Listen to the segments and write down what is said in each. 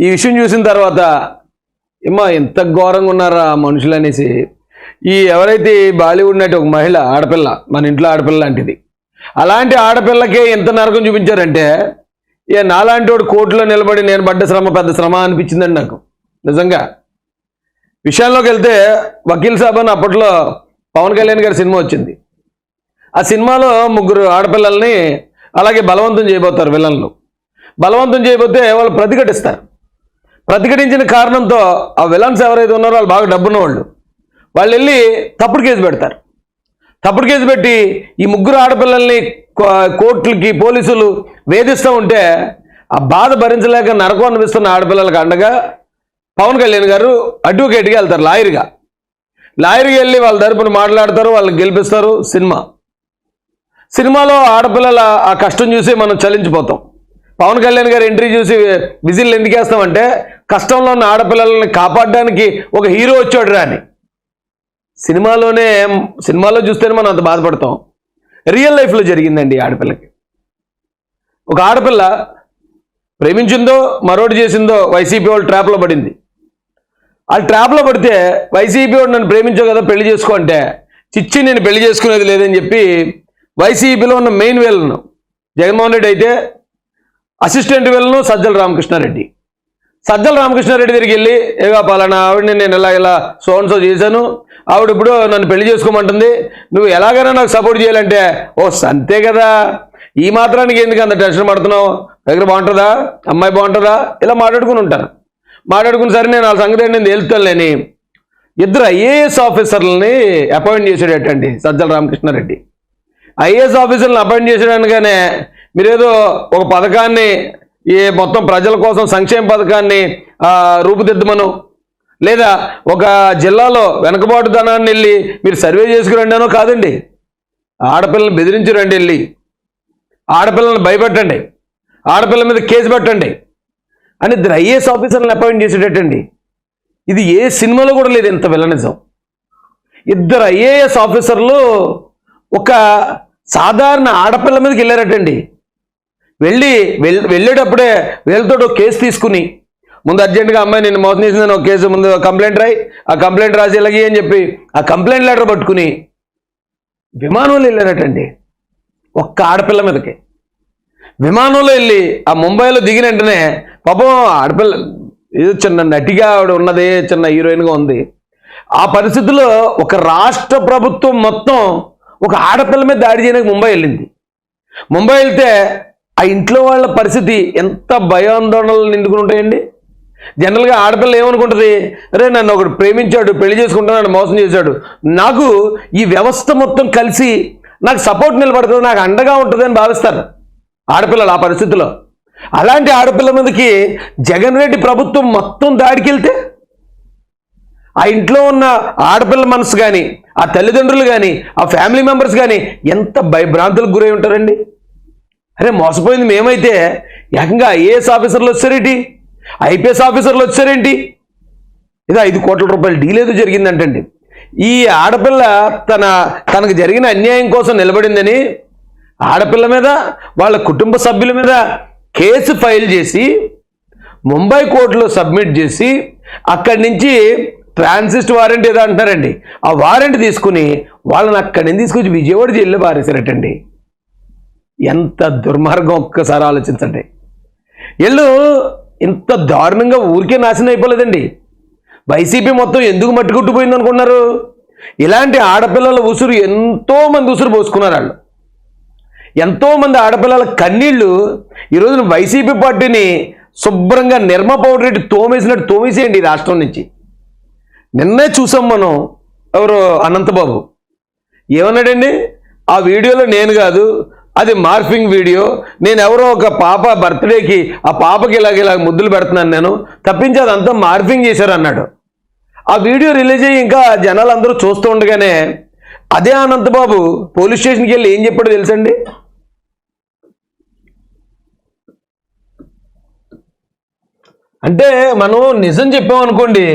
ఈ విషయం చూసిన తర్వాత ఏమా ఎంత ఘోరంగా ఉన్నారా ఆ మనుషులు అనేసి ఈ ఎవరైతే బాలీవుడ్ నటి ఒక మహిళ ఆడపిల్ల మన ఇంట్లో ఆడపిల్ల లాంటిది అలాంటి ఆడపిల్లకే ఎంత నరకం చూపించారంటే ఇక నాలాంటి వాడు కోర్టులో నిలబడి నేను పడ్డ శ్రమ పెద్ద శ్రమ అనిపించిందండి నాకు నిజంగా. విషయంలోకి వెళ్తే వకీల్ సాబ్ అని అప్పట్లో పవన్ కళ్యాణ్ గారి సినిమా వచ్చింది. ఆ సినిమాలో ముగ్గురు ఆడపిల్లల్ని అలాగే బలవంతం చేయబోతారు విలన్లు. బలవంతం చేయబోతే వాళ్ళు ప్రతిఘటిస్తారు. ప్రతిఘటించిన కారణంతో ఆ విలన్స్ ఎవరైతే ఉన్నారో వాళ్ళు బాగా డబ్బున్న వాళ్ళు వాళ్ళు వెళ్ళి తప్పుడు కేసు పెడతారు. తప్పుడు కేసు పెట్టి ఈ ముగ్గురు ఆడపిల్లల్ని కో- కోర్టులకి పోలీసులు వేధిస్తూ ఉంటే ఆ బాధ భరించలేక నరకం అనిపిస్తున్న ఆడపిల్లలకు అండగా పవన్ కళ్యాణ్ గారు అడ్వకేట్గా వెళ్తారు లాయర్గా. లాయర్కి వెళ్ళి వాళ్ళ తరపున మాట్లాడతారు వాళ్ళని గెలిపిస్తారు సినిమా. సినిమాలో ఆడపిల్లల ఆ కష్టం చూసి మనం చలించిపోతాం. పవన్ కళ్యాణ్ గారి ఎంట్రీ చూసి విజిల్ ఎందుకు వేస్తామంటే కష్టంలో ఉన్న ఆడపిల్లల్ని కాపాడడానికి ఒక హీరో వచ్చాడు రాని సినిమాలోనే సినిమాలో చూస్తేనే మనం అంత బాధపడతాం. రియల్ లైఫ్లో జరిగిందండి ఆడపిల్లకి. ఒక ఆడపిల్ల ప్రేమించిందో మరోటి చేసిందో వైసీపీ వాళ్ళు ట్రాప్లో పడింది. ఆ ట్రాప్లో పడితే వైసీపీ వాడు నన్ను ప్రేమించావు కదా పెళ్ళి చేసుకో అంటే చిచ్చి నేను పెళ్ళి చేసుకునేది లేదని చెప్పి వైసీపీలో ఉన్న మెయిన్ వేలను జగన్మోహన్ రెడ్డి అయితే అసిస్టెంట్ వెళ్ళను సజ్జల రామకృష్ణారెడ్డి. సజ్జల రామకృష్ణారెడ్డి దగ్గరికి వెళ్ళి ఏగా పలానా ఆవిడని నేను ఇలా ఇలా సోన్సో చేశాను ఆవిడ ఇప్పుడు నన్ను పెళ్ళి చేసుకోమంటుంది నువ్వు ఎలాగైనా నాకు సపోర్ట్ చేయాలంటే ఓ అంతే కదా. ఈ మాత్రానికి ఎందుకు అంత టెన్షన్ పడుతున్నావు? దగ్గర బాగుంటుందా? అమ్మాయి బాగుంటుందా? ఇలా మాట్లాడుకుని ఉంటాను మాట్లాడుకుని సరే నేను ఆ సంగతి నేను తేలుతానులేని. ఇద్దరు ఐఏఎస్ ఆఫీసర్లని అపాయింట్ చేసాడటండి సజ్జల రామకృష్ణారెడ్డి. ఐఏఎస్ ఆఫీసర్లను అపాయింట్ చేసాడనగానే మీరేదో ఒక పథకాన్ని ఈ మొత్తం ప్రజల కోసం సంక్షేమ పథకాన్ని రూపుదిద్దమను? లేదా ఒక జిల్లాలో వెనకబాటుతనాన్ని వెళ్ళి మీరు సర్వే చేసుకురండి అనో కాదండి. ఆడపిల్లల్ని బెదిరించురండి వెళ్ళి. ఆడపిల్లల్ని భయపెట్టండి. ఆడపిల్ల మీద కేసు పెట్టండి. అని ఇద్దరు ఐఏఎస్ ఆఫీసర్లను అపాయింట్ చేసేటట్టండి. ఇది ఏ సినిమాలో కూడా లేదు ఇంత విలనిజం. ఇద్దరు ఐఏఎస్ ఆఫీసర్లు ఒక సాధారణ ఆడపిల్ల మీదకి వెళ్ళారటండి. వెళ్ళి వెళ్ళేటప్పుడే వీళ్ళతో ఒక కేసు తీసుకుని ముందు అర్జెంటుగా అమ్మాయి నేను మోసం చేసిందని ఒక కేసు ముందు కంప్లైంట్ రాయి ఆ కంప్లైంట్ రాసి ఇలాగి అని చెప్పి ఆ కంప్లైంట్ లెటర్ పట్టుకుని విమానంలో వెళ్ళారటండి ఒక్క ఆడపిల్ల మీదకి. విమానంలో వెళ్ళి ఆ ముంబైలో దిగిన వెంటనే పాపం ఆడపిల్ల ఏదో చిన్న నటిగా ఆవిడ ఉన్నది చిన్న హీరోయిన్గా ఉంది. ఆ పరిస్థితుల్లో ఒక రాష్ట్ర ప్రభుత్వం మొత్తం ఒక ఆడపిల్ల మీద దాడి చేయడానికి ముంబై వెళ్ళింది. ముంబై వెళ్తే ఆ ఇంట్లో వాళ్ళ పరిస్థితి ఎంత భయాందోళనలు నిండుకుని ఉంటాయండి? జనరల్గా ఆడపిల్ల ఏమనుకుంటుంది? అరే నన్ను ఒకడు ప్రేమించాడు పెళ్ళి చేసుకుంటాను మోసం చేశాడు. నాకు ఈ వ్యవస్థ మొత్తం కలిసి నాకు సపోర్ట్ నిలబడుతుంది నాకు అండగా ఉంటుంది అని భావిస్తారు ఆడపిల్లలు ఆ పరిస్థితిలో. అలాంటి ఆడపిల్ల మీదకి జగన్ రెడ్డి ప్రభుత్వం మొత్తం దాడికెళ్తే ఆ ఇంట్లో ఉన్న ఆడపిల్ల మనసు కానీ ఆ తల్లిదండ్రులు కానీ ఆ ఫ్యామిలీ మెంబర్స్ కానీ ఎంత భయభ్రాంతులకు గురై ఉంటారండి? అరే మోసపోయింది మేమైతే. ఏకంగా ఐఏఎస్ ఆఫీసర్లు వచ్చారేంటి? ఐపీఎస్ ఆఫీసర్లు వచ్చారేంటి? ఇది ఐదు కోట్ల రూపాయలు డీల్ ఏదో జరిగిందంటండి. ఈ ఆడపిల్ల తన తనకు జరిగిన అన్యాయం కోసం నిలబడిందని ఆడపిల్ల మీద వాళ్ళ కుటుంబ సభ్యుల మీద కేసు ఫైల్ చేసి ముంబై కోర్టులో సబ్మిట్ చేసి అక్కడి నుంచి ట్రాన్సిస్ట్ వారెంట్ ఏదో అంటారండి. ఆ వారెంట్ తీసుకుని వాళ్ళని అక్కడి నుంచి తీసుకొచ్చి విజయవాడ జైల్లో పారేశారటండి. ఎంత దుర్మార్గం ఒక్కసారి ఆలోచించండి. వీళ్ళు ఇంత దారుణంగా ఊరికే నాశనం అయిపోలేదండి. వైసీపీ మొత్తం ఎందుకు మట్టుకుట్టుపోయింది అనుకున్నారు ఇలాంటి ఆడపిల్లల ఉసురు ఎంతోమంది ఉసురు పోసుకున్నారు వాళ్ళు ఎంతోమంది ఆడపిల్లల కన్నీళ్ళు ఈరోజు వైసీపీ పార్టీని శుభ్రంగా నిర్మ పౌడర్ రెడ్డి తోమేసినట్టు తోమేసేయండి రాష్ట్రం నుంచి. నిన్నే చూసాం మనం ఎవరు అనంతబాబు. ఏమన్నాడండి? ఆ వీడియోలో నేను కాదు అది మార్ఫింగ్ వీడియో. నేను ఎవరో ఒక పాప బర్త్డేకి ఆ పాపకి ఇలాగ ఇలాగ ముద్దులు పెడుతున్నాను నేను. తప్పించి అదంతా మార్ఫింగ్ చేశారు అన్నాడు. ఆ వీడియో రిలీజ్ అయ్యి ఇంకా జనాలు అందరూ చూస్తూ ఉండగానే అదే అనంతబాబు పోలీస్ స్టేషన్కి వెళ్ళి ఏం చెప్పాడో తెలుసండి? అంటే మనం నిజం చెప్పామనుకోండి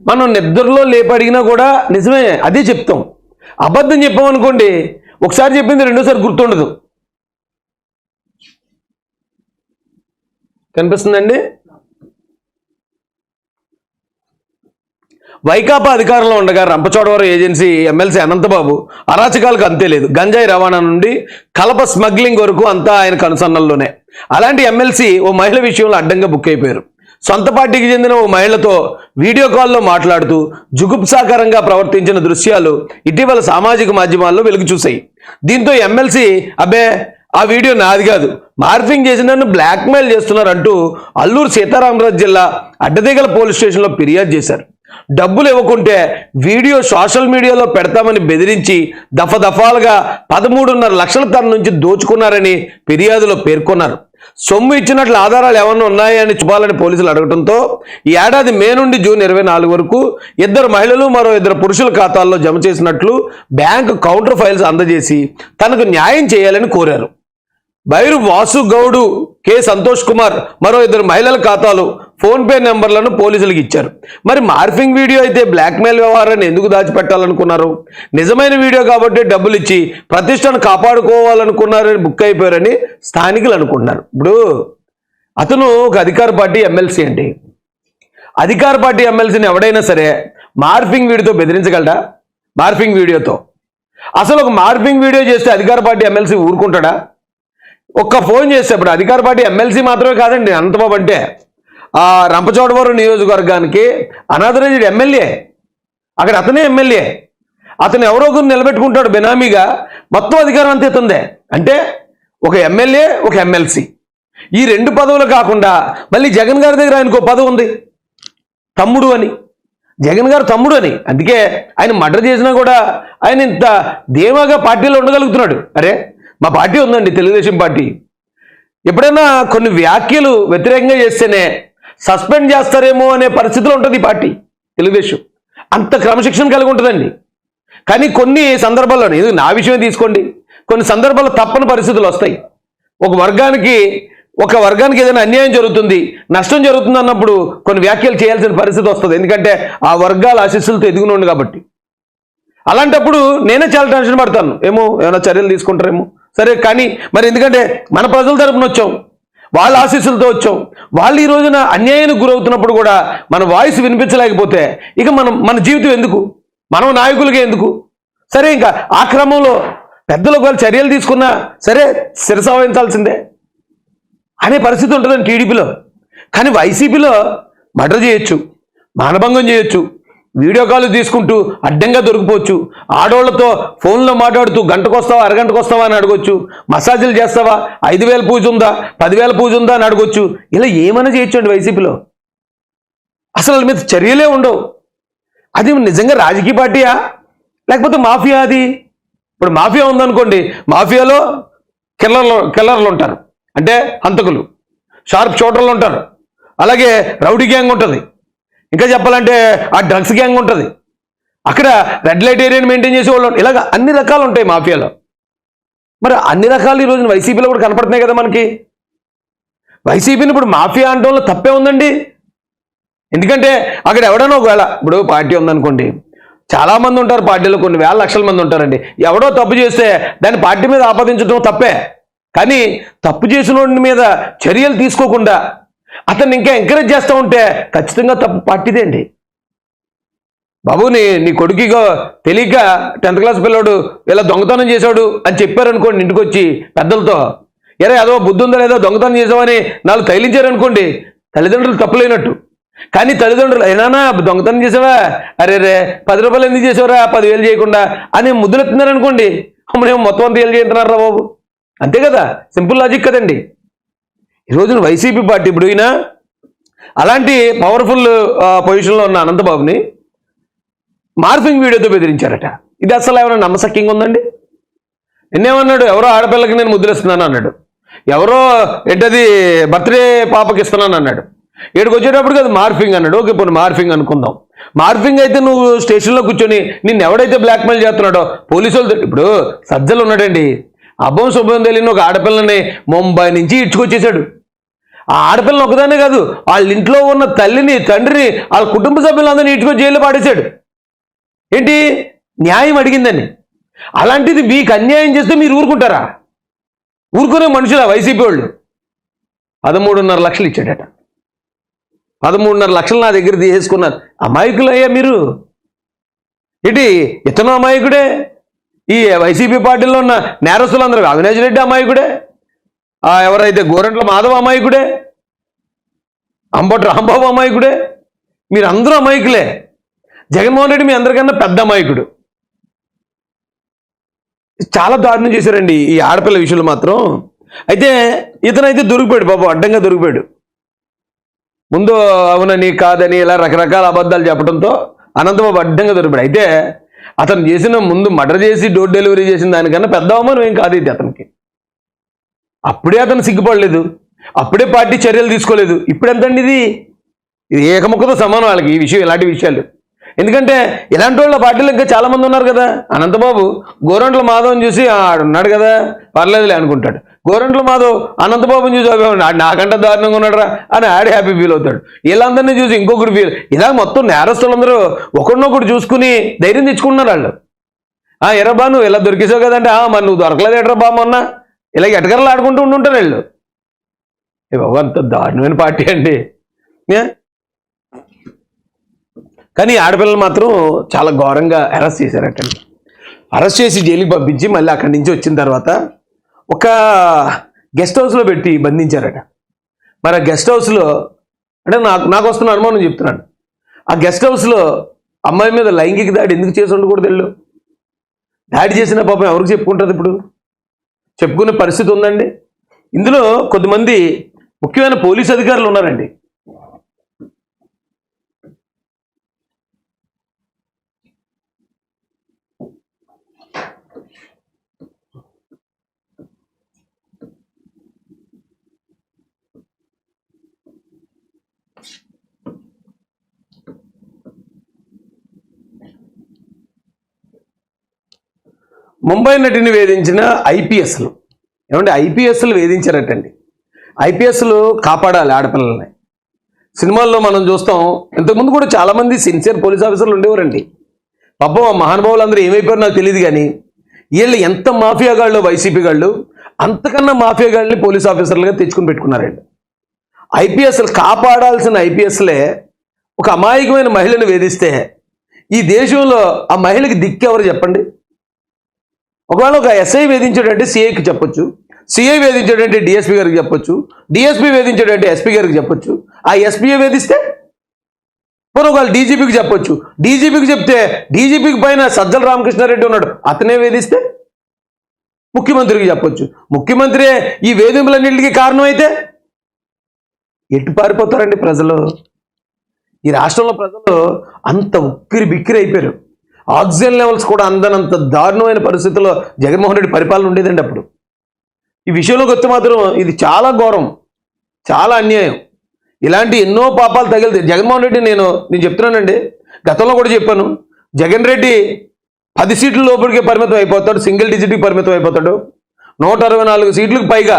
మనం నిద్రలో లేపడిగినా కూడా నిజమే అదే చెప్తాం. అబద్ధం చెప్పామనుకోండి ఒకసారి చెప్పింది రెండోసారి గుర్తుండదు. కనిపిస్తుందండి? వైకాపా అధికారంలో ఉండగా రంపచోడవరం ఏజెన్సీ ఎమ్మెల్సీ అనంతబాబు అరాచకాలకు అంతే లేదు. గంజాయి రవాణా నుండి కలప స్మగ్లింగ్ వరకు అంతా ఆయన కనుసన్నల్లోనే. అలాంటి ఎమ్మెల్సీ ఓ మహిళ విషయంలో అడ్డంగా బుక్ అయిపోయారు. సొంత పార్టీకి చెందిన ఓ మహిళతో వీడియో కాల్లో మాట్లాడుతూ జుగుప్సాకరంగా ప్రవర్తించిన దృశ్యాలు ఇటీవల సామాజిక మాధ్యమాల్లో వెలుగు చూశాయి. దీంతో ఎమ్మెల్సీ అబ్బే ఆ వీడియో నాది కాదు. మార్ఫింగ్ చేసి నన్ను బ్లాక్మెయిల్ చేస్తున్నారంటూ అల్లూరు సీతారామరాజు జిల్లా అడ్డదిగల పోలీస్ స్టేషన్లో ఫిర్యాదు చేశారు. డబ్బులు ఇవ్వకుంటే వీడియో సోషల్ మీడియాలో పెడతామని బెదిరించి దఫదఫాలుగా పదమూడున్నర లక్షల తన నుంచి దోచుకున్నారని ఫిర్యాదులో పేర్కొన్నారు. సొమ్ము ఇచ్చినట్లు ఆధారాలు ఏమన్నా ఉన్నాయని చూపాలని పోలీసులు అడగడంతో ఈ ఏడాది మే నుండి జూన్ ఇరవై నాలుగు వరకు ఇద్దరు మహిళలు మరో ఇద్దరు పురుషుల ఖాతాల్లో జమ చేసినట్లు బ్యాంకు కౌంటర్ ఫైల్స్ అందజేసి తనకు న్యాయం చేయాలని కోరారు. బైరు వాసు గౌడు కె సంతోష్ కుమార్ మరో ఇద్దరు మహిళల ఖాతాలు ఫోన్ పే నెంబర్లను పోలీసులకు ఇచ్చారు. మరి మార్ఫింగ్ వీడియో అయితే బ్లాక్మెయిల్ వ్యవహారాన్ని ఎందుకు దాచిపెట్టాలనుకున్నారు? నిజమైన వీడియో కాబట్టి డబ్బులు ఇచ్చి ప్రతిష్టను కాపాడుకోవాలనుకున్నారని బుక్ అయిపోయారని స్థానికులు అనుకుంటున్నారు. ఇప్పుడు అతను ఒక అధికార పార్టీ ఎమ్మెల్సీ అండి. అధికార పార్టీ ఎమ్మెల్సీని ఎవడైనా సరే మార్ఫింగ్ వీడియోతో బెదిరించగలడా? మార్ఫింగ్ వీడియోతో. అసలు ఒక మార్ఫింగ్ వీడియో చేస్తే అధికార పార్టీ ఎమ్మెల్సీ ఊరుకుంటాడా? ఒక్క ఫోన్ చేస్తే ఇప్పుడు అధికార పార్టీ ఎమ్మెల్సీ మాత్రమే కాదండి అనంతబాబు అంటే. రంపచోడవరం నియోజకవర్గానికి అనాథరేజుడు ఎమ్మెల్యే అక్కడ అతనే ఎమ్మెల్యే. అతను ఎవరో ఒకరు నిలబెట్టుకుంటాడు బెనామీగా మొత్తం అధికారం అంతా ఇతందే అంటే ఒక ఎమ్మెల్యే ఒక ఎమ్మెల్సీ. ఈ రెండు పదవులు కాకుండా మళ్ళీ జగన్ గారి దగ్గర ఆయనకు పదవి ఉంది. తమ్ముడు అని. జగన్ గారు తమ్ముడు అని. అందుకే ఆయన మర్డర్ చేసినా కూడా ఆయన ఇంత ధీమాగా పార్టీలో ఉండగలుగుతున్నాడు. అరే మా పార్టీ ఉందండి తెలుగుదేశం పార్టీ. ఎప్పుడైనా కొన్ని వ్యాఖ్యలు వ్యతిరేకంగా చేస్తేనే సస్పెండ్ చేస్తారేమో అనే పరిస్థితిలో ఉంటుంది ఈ పార్టీ తెలుగుదేశం. అంత క్రమశిక్షణ కలిగి ఉంటుందండి. కానీ కొన్ని సందర్భాల్లో ఇది నా విషయమే తీసుకోండి. కొన్ని సందర్భాల్లో తప్పని పరిస్థితులు వస్తాయి. ఒక వర్గానికి ఒక వర్గానికి ఏదైనా అన్యాయం జరుగుతుంది నష్టం జరుగుతుంది అన్నప్పుడు కొన్ని వ్యాఖ్యలు చేయాల్సిన పరిస్థితి వస్తుంది. ఎందుకంటే ఆ వర్గాల ఆశీస్సులతో ఎదిగినోండి కాబట్టి. అలాంటప్పుడు నేనే చాలా టెన్షన్ పడతాను. ఏమో ఏమైనా చర్యలు తీసుకుంటారేమో. సరే కానీ మరి ఎందుకంటే మన ప్రజల తరపున వచ్చాం. వాళ్ళ ఆశీస్సులతో వచ్చాం. వాళ్ళు ఈ రోజున అన్యాయానికి గురవుతున్నప్పుడు కూడా మన వాయిస్ వినిపించలేకపోతే ఇక మనం మన జీవితం ఎందుకు? మనం నాయకులకే ఎందుకు? సరే ఇంకా ఆ క్రమంలో పెద్దలు ఒకవేళ చర్యలు తీసుకున్నా సరే శిరస వహించాల్సిందే అనే పరిస్థితి ఉంటుందండి టీడీపీలో. కానీ వైసీపీలో మర్డర్ చేయొచ్చు మానభంగం చేయొచ్చు వీడియో కాల్ తీసుకుంటూ అడ్డంగా దొరికిపోవచ్చు. ఆడవాళ్ళతో ఫోన్లో మాట్లాడుతూ గంటకు వస్తావా అరగంటకు వస్తావా అని అడగొచ్చు. మసాజులు చేస్తావా ఐదు వేల పూజ ఉందా పదివేల పూజ ఉందా అని అడగొచ్చు. ఇలా ఏమైనా చేయొచ్చు అండి వైసీపీలో. అసలు మీద చర్యలే ఉండవు. అది నిజంగా రాజకీయ పార్టీయా? లేకపోతే మాఫియా అది? ఇప్పుడు మాఫియా ఉందనుకోండి మాఫియాలో కిల్లర్లు కిల్లర్లు ఉంటారు. అంటే హంతకులు. షార్ప్ షోటర్లు ఉంటారు. అలాగే రౌడీ గ్యాంగ్ ఉంటుంది. ఇంకా చెప్పాలంటే ఆ డ్రగ్స్ గ్యాంగ్ ఉంటుంది. అక్కడ రెడ్ లైట్ ఏరియాని మెయింటైన్ చేసే వాళ్ళు ఇలాగ అన్ని రకాలు ఉంటాయి మాఫియాలో. మరి అన్ని రకాలు ఈరోజు వైసీపీలో కూడా కనపడుతున్నాయి కదా మనకి. వైసీపీని ఇప్పుడు మాఫియా అనడంలో తప్పే ఉందండి. ఎందుకంటే అక్కడ ఎవడనో ఒకవేళ ఇప్పుడు పార్టీ ఉందనుకోండి చాలా మంది ఉంటారు పార్టీలో కొన్ని వేల లక్షల మంది ఉంటారండి. ఎవడో తప్పు చేస్తే దాన్ని పార్టీ మీద ఆపాదించడం తప్పే. కానీ తప్పు చేసిన మీద చర్యలు తీసుకోకుండా అతన్ని ఇంకా ఎంకరేజ్ చేస్తూ ఉంటే ఖచ్చితంగా తప్పు పార్టీదే అండి. బాబు నీ నీ కొడుకుగా తెలియక టెన్త్ క్లాస్ పిల్లోడు ఇలా దొంగతనం చేశాడు అని చెప్పారనుకోండి ఇంటికి వచ్చి పెద్దలతో. ఎరే అదో బుద్ధి ఉందో లేదో దొంగతనం చేసావని నాలుగు తైలించారనుకోండి తల్లిదండ్రులు తప్పులేనట్టు. కానీ తల్లిదండ్రులు ఏనానా దొంగతనం చేసావా అరే రే పది రూపాయలు ఎందుకు చేసావురా పదివేలు చేయకుండా. అని ముద్దులెత్తున్నారు అనుకోండి అమ్మనేమో మొత్తం అంతా ఏళ్ళు చేస్తున్నారా బాబు? అంతే కదా సింపుల్ లాజిక్ కదండి. ఈ రోజున వైసీపీ పార్టీ ఇప్పుడు ఈయన అలాంటి పవర్ఫుల్ పొజిషన్లో ఉన్న అనంతబాబుని మార్ఫింగ్ వీడియోతో బెదిరించారట. ఇది అసలు ఏమైనా నమ్మసక్యంగా ఉందండి? నిన్నేమన్నాడు ఎవరో ఆడపిల్లకి నేను ముద్దులేస్తున్నాను అన్నాడు. ఎవరో ఏంటది బర్త్డే పాపకి ఇస్తున్నాను అన్నాడు. ఇక్కడికి వచ్చేటప్పుడు అది మార్ఫింగ్ అన్నాడు. ఓకే ఇప్పుడు మార్ఫింగ్ అనుకుందాం. మార్ఫింగ్ అయితే నువ్వు స్టేషన్లో కూర్చొని నిన్ను ఎవడైతే బ్లాక్మెయిల్ చేస్తున్నాడో పోలీసులు ఇప్పుడు సజ్జలు ఉన్నాడండి. అబ్బం శుభం తెలియని ఒక ఆడపిల్లని ముంబై నుంచి ఇడ్చుకొచ్చేసాడు ఆ ఆడపిల్లని ఒకదానే కాదు వాళ్ళ ఇంట్లో ఉన్న తల్లిని తండ్రిని వాళ్ళ కుటుంబ సభ్యులందరినీ ఇటుకొని జైల్లో పాడేశాడు. ఏంటి? న్యాయం అడిగిందని. అలాంటిది మీకు అన్యాయం చేస్తే మీరు ఊరుకుంటారా? ఊరుకునే మనుషుల వైసీపీ వాళ్ళు? పదమూడున్నర లక్షలు ఇచ్చాడట. పదమూడున్నర లక్షలు నా దగ్గర తీసేసుకున్నారు అమాయకులయ్యా మీరు. ఏంటి? ఇతను అమాయకుడే? ఈ వైసీపీ పార్టీలో ఉన్న నేరస్తులందరూ అవినాష్ రెడ్డి అమాయకుడే? ఎవరైతే గోరంట్ల మాధవ అమాయకుడే? అంబటి రాంబాబు అమాయకుడే? మీరు అందరూ అమాయకులే. జగన్మోహన్ రెడ్డి మీ అందరికన్నా పెద్ద అమాయకుడు. చాలా దారుణం చేశారండి ఈ ఆడపిల్ల విషయంలో మాత్రం. అయితే ఇతనైతే దొరికిపోయాడు బాబు అడ్డంగా దొరికిపోయాడు. ముందు అవునని కాదని ఇలా రకరకాల అబద్ధాలు చెప్పడంతో అనంతబాబు అడ్డంగా దొరికిపోయాడు. అయితే అతను చేసిన ముందు మర్డర్ చేసి డోర్ డెలివరీ చేసిన దానికన్నా పెద్ద అవమానం ఏం కాదు ఇది అతను. అప్పుడే అతను సిగ్గుపడలేదు. అప్పుడే పార్టీ చర్యలు తీసుకోలేదు. ఇప్పుడు ఎంతండి ఇది? ఇది ఏకముఖతో సమానం వాళ్ళకి ఈ విషయం ఇలాంటి విషయాలు. ఎందుకంటే ఇలాంటి వాళ్ళ పార్టీలు ఇంకా చాలామంది ఉన్నారు కదా. అనంతబాబు గోరంట్ల మాధవ్ని చూసి ఆడున్నాడు కదా పర్లేదులే అనుకుంటాడు. గోరంట్ల మాధవ్ అనంతబాబుని చూసి నాకంటే దారుణంగా ఉన్నాడురా అని ఆడే హ్యాపీ ఫీల్ అవుతాడు. వీళ్ళందరినీ చూసి ఇంకొకటి ఫీల్ ఇలా మొత్తం నేరస్తులందరూ ఒకరినొకరు చూసుకుని ధైర్యం తెచ్చుకుంటున్నారు వాళ్ళు. ఆ ఎర్రబా నువ్వు ఇలా దొరికేసావు కదంటే "ఆ, మరి నువ్వు దొరకలేదు ఎట్రా బా మొన్న? ఇలా ఎటకరలు ఆడుకుంటూ ఉండుంటారు వీళ్ళు. ఏ బాబు అంత దారుణమైన పార్టీ అండి. కానీ ఆడపిల్లలు మాత్రం చాలా ఘోరంగా అరెస్ట్ చేశారటండి అరెస్ట్ చేసి జైలుకి పంపించి మళ్ళీ అక్కడి నుంచి వచ్చిన తర్వాత ఒక గెస్ట్ హౌస్లో పెట్టి బంధించారట. మరి ఆ గెస్ట్ హౌస్లో అంటే నాకు నాకు వస్తున్న అనుమానం చెప్తున్నాను. ఆ గెస్ట్ హౌస్లో అమ్మాయి మీద లైంగిక దాడి ఎందుకు చేసి ఉండకూడదు వెళ్ళు? దాడి చేసిన పాపం ఎవరికి చెప్పుకుంటుంది ఇప్పుడు? చెప్పుకునే పరిస్థితి ఉందండి. ఇందులో కొద్దిమంది ముఖ్యమైన పోలీస్ అధికారులు ఉన్నారండి. ముంబై నటిని వేధించిన ఐపీఎస్లు. ఏమంటే ఐపీఎస్లు వేధించారటండి. ఐపీఎస్లు కాపాడాలి ఆడపిల్లల్ని. సినిమాల్లో మనం చూస్తాం ఇంతకుముందు కూడా చాలామంది సిన్సియర్ పోలీస్ ఆఫీసర్లు ఉండేవారండి. పాపం ఆ మహానుభావులందరూ ఏమైపోయారో నాకు తెలియదు కానీ వీళ్ళు ఎంత మాఫియా గాళ్ళు వైసీపీ గాళ్ళు అంతకన్నా మాఫియా గాళ్ళని పోలీస్ ఆఫీసర్లుగా తెచ్చుకుని పెట్టుకున్నారండి. ఐపీఎస్లు కాపాడాల్సిన ఐపీఎస్లే ఒక అమాయకమైన మహిళను వేధిస్తే ఈ దేశంలో ఆ మహిళకి దిక్కెవరు చెప్పండి? ఒకవేళ ఒక ఎస్ఐ వేధించాడంటే సిఐకి చెప్పొచ్చు. సిఐ వేధించాడంటే డిఎస్పీ గారికి చెప్పొచ్చు. డిఎస్పీ వేధించాడంటే ఎస్పీ గారికి చెప్పొచ్చు. ఆ ఎస్పీ వేధిస్తే? పోనీ ఒకవేళ డీజీపీకి చెప్పొచ్చు. డీజీపీకి చెప్తే డీజీపీకి పైన సజ్జల రామకృష్ణారెడ్డి ఉన్నాడు అతనే వేధిస్తే? ముఖ్యమంత్రికి చెప్పొచ్చు. ముఖ్యమంత్రి ఈ వేధింపులన్నింటికి కారణం అయితే ఎటు పారిపోతారండి ప్రజలు? ఈ రాష్ట్రంలో ప్రజలు అంత ఉక్కిరి బిక్కిరి అయిపోయారు. ఆక్సిజన్ లెవెల్స్ కూడా అందనంత దారుణమైన పరిస్థితుల్లో జగన్మోహన్ రెడ్డి పరిపాలన ఉండేదండి అప్పుడు. ఈ విషయంలోకి వస్తే మాత్రం ఇది చాలా ఘోరం చాలా అన్యాయం. ఇలాంటి ఎన్నో పాపాలు తగిలితే జగన్మోహన్ రెడ్డి నేను నేను చెప్తున్నానండి గతంలో కూడా చెప్పాను జగన్ రెడ్డి పది సీట్ల లోపలికే పరిమితం అయిపోతాడు సింగిల్ డిజిట్కి పరిమితం అయిపోతాడు. నూట అరవై నాలుగు సీట్లకు పైగా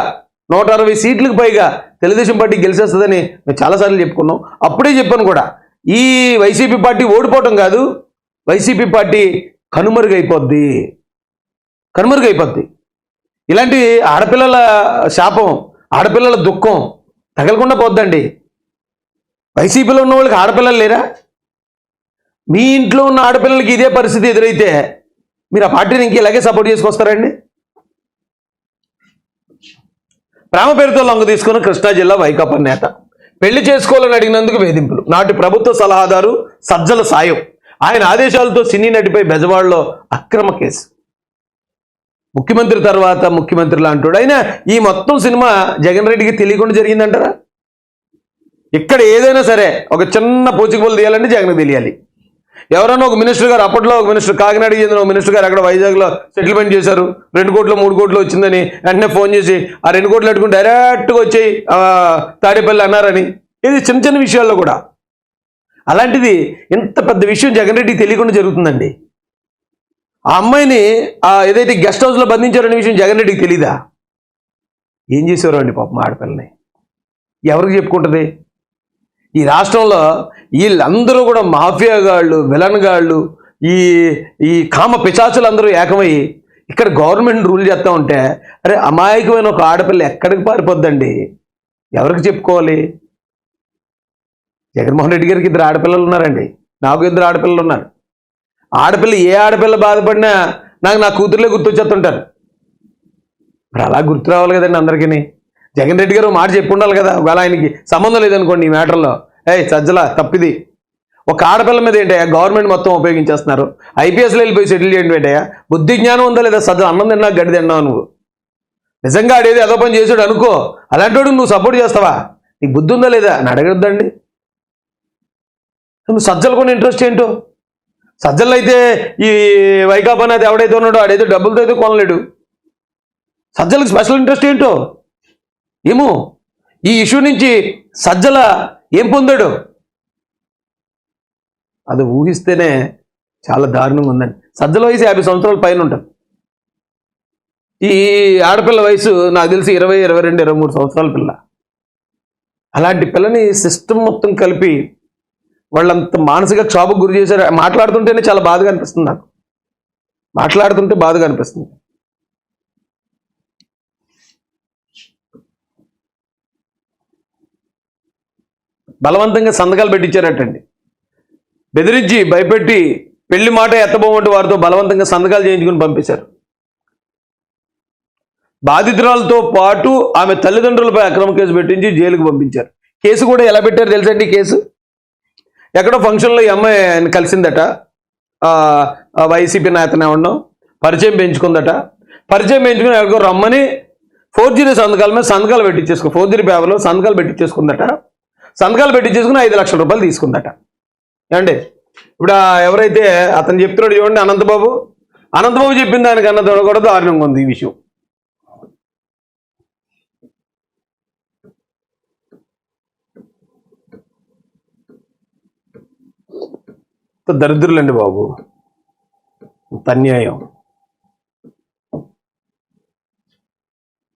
నూట అరవై సీట్లకు పైగా తెలుగుదేశం పార్టీ గెలిచేస్తుందని మేము చాలాసార్లు చెప్పుకున్నాం. అప్పుడే చెప్పాను కూడా ఈ వైసీపీ పార్టీ ఓడిపోవటం కాదు వైసీపీ పార్టీ కనుమరుగైపోద్ది. కనుమరుగైపోద్ది. ఇలాంటి ఆడపిల్లల శాపం ఆడపిల్లల దుఃఖం తగలకుండా పోద్దండి. వైసీపీలో ఉన్న వాళ్ళకి ఆడపిల్లలు లేరా? మీ ఇంట్లో ఉన్న ఆడపిల్లలకి ఇదే పరిస్థితి ఎదురైతే మీరు ఆ పార్టీని ఇంక ఇలాగే సపోర్ట్ చేసుకొస్తారండి ప్రేమ పేరుతో లొంగ తీసుకున్న కృష్ణా జిల్లా వైకాపా నేత. పెళ్ళి చేసుకోవాలని అడిగినందుకు వేధింపులు. నాటి ప్రభుత్వ సలహాదారు సజ్జల సాయం. ఆయన ఆదేశాలతో సినీ నటిపై బెజవాడలో అక్రమ కేసు. ముఖ్యమంత్రి తర్వాత ముఖ్యమంత్రి అంటాడు అయినా ఈ మొత్తం సినిమా జగన్ రెడ్డికి తెలియకుండా జరిగిందంటారా? ఇక్కడ ఏదైనా సరే ఒక చిన్న పూచికపులు తీయాలంటే జగన్కి తెలియాలి. ఎవరైనా ఒక మినిస్టర్ గారు అప్పట్లో ఒక మినిస్టర్ కాకినాడకి చెందిన ఒక మినిస్టర్ గారు అక్కడ వైజాగ్లో సెటిల్మెంట్ చేశారు. రెండు కోట్లు మూడు కోట్లు వచ్చిందని వెంటనే ఫోన్ చేసి ఆ రెండు కోట్లు పెట్టుకుని డైరెక్ట్గా వచ్చి తాడేపల్లి అన్నారని. ఇది చిన్న చిన్న విషయాల్లో కూడా. అలాంటిది ఇంత పెద్ద విషయం జగన్ రెడ్డికి తెలియకుండా జరుగుతుందండి. ఆ అమ్మాయిని ఏదైతే గెస్ట్ హౌస్లో బంధించారనే విషయం జగన్ రెడ్డికి తెలీదా? ఏం చేశారు అండి పాపం ఆడపిల్లని ఎవరికి చెప్పుకుంటుంది? ఈ రాష్ట్రంలో వీళ్ళందరూ కూడా మాఫియా గాళ్ళు విలన్ గాళ్ళు ఈ ఈ కామ పిశాచులందరూ ఏకమై ఇక్కడ గవర్నమెంట్ రూల్ చేస్తూ ఉంటే అరే అమాయకమైన ఒక ఆడపిల్ల ఎక్కడికి పారిపోద్దండి? ఎవరికి చెప్పుకోవాలి? జగన్మోహన్ రెడ్డి గారికి ఇద్దరు ఆడపిల్లలు ఉన్నారండి. నాకు ఇద్దరు ఆడపిల్లలు ఉన్నారు. ఆడపిల్ల ఏ ఆడపిల్ల బాధపడినా నాకు నా కూతుర్లే గుర్తొచ్చేస్తుంటారు. మరి అలా గుర్తు రావాలి కదండి అందరికీ జగన్ రెడ్డి గారు మాట చెప్పి ఉండాలి కదా. ఒకవేళ ఆయనకి సంబంధం లేదనుకోండి ఈ మ్యాటర్లో. ఏ సజ్జల తప్పిది. ఒక ఆడపిల్ల మీద ఏంటయ్యా గవర్నమెంట్ మొత్తం ఉపయోగించేస్తున్నారు. ఐపీఎస్లో వెళ్ళిపోయి సెటిల్ చేయండి ఏంటయ్యా. బుద్ధి జ్ఞానం ఉందా లేదా సజ్జల? అన్నం తిన్నా గడ్డి తిన్నావు నువ్వు. నిజంగా ఆడేది అదో పని చేసాడు అనుకో. అలాంటి వాడు నువ్వు సపోర్ట్ చేస్తావా? నీకు బుద్ధి ఉందా లేదా? అని అడగద్దండి. నువ్వు సజ్జలు కొన్ని ఇంట్రెస్ట్ ఏంటో? సజ్జలు అయితే ఈ వైకాపా అనేది ఎవడైతే ఉన్నాడో ఆడైతే డబ్బులతో అయితే కొనలేడు. సజ్జలకు స్పెషల్ ఇంట్రెస్ట్ ఏంటో? ఏమో? ఈ ఇష్యూ నుంచి సజ్జల ఏం పొందాడు? అది ఊహిస్తేనే చాలా దారుణంగా ఉందండి. సజ్జల వయసు యాభై సంవత్సరాల పైన ఉంటాం ఈ ఆడపిల్ల వయసు నాకు తెలిసి ఇరవై ఇరవై రెండు ఇరవై మూడు సంవత్సరాల పిల్ల. అలాంటి పిల్లని సిస్టమ్ మొత్తం కలిపి వాళ్ళంత మానసిక క్షోభకు గురి చేశారు మాట్లాడుతుంటేనే చాలా బాధగా అనిపిస్తుంది నాకు. మాట్లాడుతుంటే బాధగా అనిపిస్తుంది. బలవంతంగా సంతకాలు పెట్టించారటండి. బెదిరించి భయపెట్టి పెళ్ళి మాట ఎత్తబోమంటే వారితో బలవంతంగా సంతకాలు చేయించుకుని పంపించారు. బాధితురాలతో పాటు ఆమె తల్లిదండ్రులపై అక్రమ కేసు పెట్టించి జైలుకు పంపించారు. కేసు కూడా ఎలా పెట్టారు తెలుసండి కేసు? ఎక్కడో ఫంక్షన్లో ఈ అమ్మాయి ఆయన కలిసిందట వైసీపీ నేతనే ఉండడం పరిచయం పెంచుకుందట. పరిచయం పెంచుకుని ఎక్కడికో రమ్మని ఫోర్జరీ సంతకాల మీద సంతకాలు పెట్టించేసుకో ఫోర్జరీ పేపర్లో సంతకాలు పెట్టించేసుకుందట సంతకాలు పెట్టించేసుకుని ఐదు లక్షల రూపాయలు తీసుకుందట. ఏమండి? ఇప్పుడు ఎవరైతే అతను చెప్తున్నాడు చూడండి అనంతబాబు. అనంతబాబు చెప్పిన దానికన్నా కూడా దారుణంగా ఉంది ఈ విషయం. దరిద్రులండి బాబు ఇంత అన్యాయం